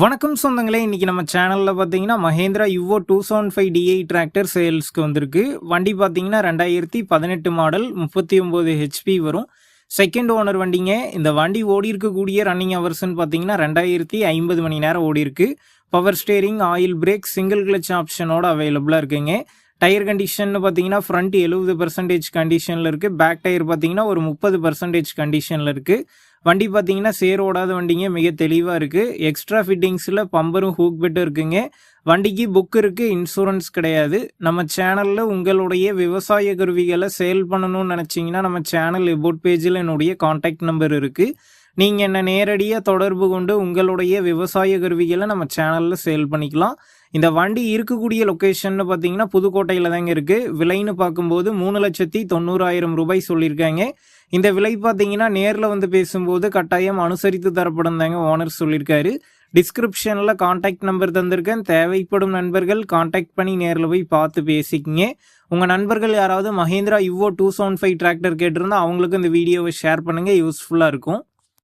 வணக்கம் சொந்தங்களே இன்றைக்கி நம்ம சேனலில் பார்த்தீங்கன்னா Mahindra Yuvo two seven five DI tractor சேல்ஸ்க்கு வந்திருக்கு. வண்டி பார்த்தீங்கன்னா ரெண்டாயிரத்தி பதினெட்டு மாடல் முப்பத்தி ஒம்பது ஹெச்பி வரும். செகண்ட் ஓனர் வண்டிங்க இந்த வண்டி ஓடி இருக்கக்கூடிய ரன்னிங் ஹவர்ஸ்னு பார்த்தீங்கன்னா ரெண்டாயிரத்தி ஐம்பது மணி நேரம் ஓடி இருக்கு power steering oil brake single clutch ஆப்ஷனோட அவைலபிளாக இருக்குங்க. டயர் கண்டிஷன் பார்த்தீங்கன்னா ஃப்ரண்ட் எழுபது பர்சன்டேஜ் கண்டிஷனில் இருக்குது பேக் டயர் பார்த்தீங்கன்னா ஒரு முப்பது பர்சன்டேஜ் கண்டிஷனில் இருக்குது வண்டி பார்த்தீங்கன்னா சேர் ஓடாத வண்டிங்க மிக தெளிவாக இருக்குது எக்ஸ்ட்ரா ஃபிட்டிங்ஸில் பம்பரும் ஹூக் பெட்டும் இருக்குங்க. வண்டிக்கு புக் இருக்குது இன்சூரன்ஸ் கிடையாது. நம்ம சேனலில் உங்களுடைய விவசாய கருவிகளை சேல் பண்ணணும்னு நினச்சிங்கன்னா நம்ம சேனல் எபோட் பேஜில் என்னுடைய காண்டாக்ட் நம்பர் இருக்குது நீங்கள் என்னை நேரடியாக தொடர்பு கொண்டு உங்களுடைய விவசாய கருவிகளை நம்ம சேனலில் சேல் பண்ணிக்கலாம். இந்த வண்டி இருக்கக்கூடிய லொக்கேஷன் பார்த்தீங்கன்னா புதுக்கோட்டையில் தாங்க இருக்குது விலைன்னு பார்க்கும்போது மூணு லட்சத்தி தொண்ணூறாயிரம் ரூபாய் சொல்லியிருக்காங்க. இந்த விலை பார்த்தீங்கன்னா நேரில் வந்து பேசும்போது கட்டாயம் அனுசரித்து தரப்படும் தாங்க ஓனர் சொல்லியிருக்காரு. டிஸ்கிரிப்ஷனில் காண்டாக்ட் நம்பர் தந்திருக்கேன். தேவைப்படும் நண்பர்கள் காண்டாக்ட் பண்ணி நேரில் போய் பார்த்து பேசிக்கிங்க. உங்கள் நண்பர்கள் யாராவது Mahindra Yuvo two seven five tractor கேட்டிருந்தா அவங்களுக்கு இந்த வீடியோவை ஷேர் பண்ணுங்கள் யூஸ்ஃபுல்லாக இருக்கும்.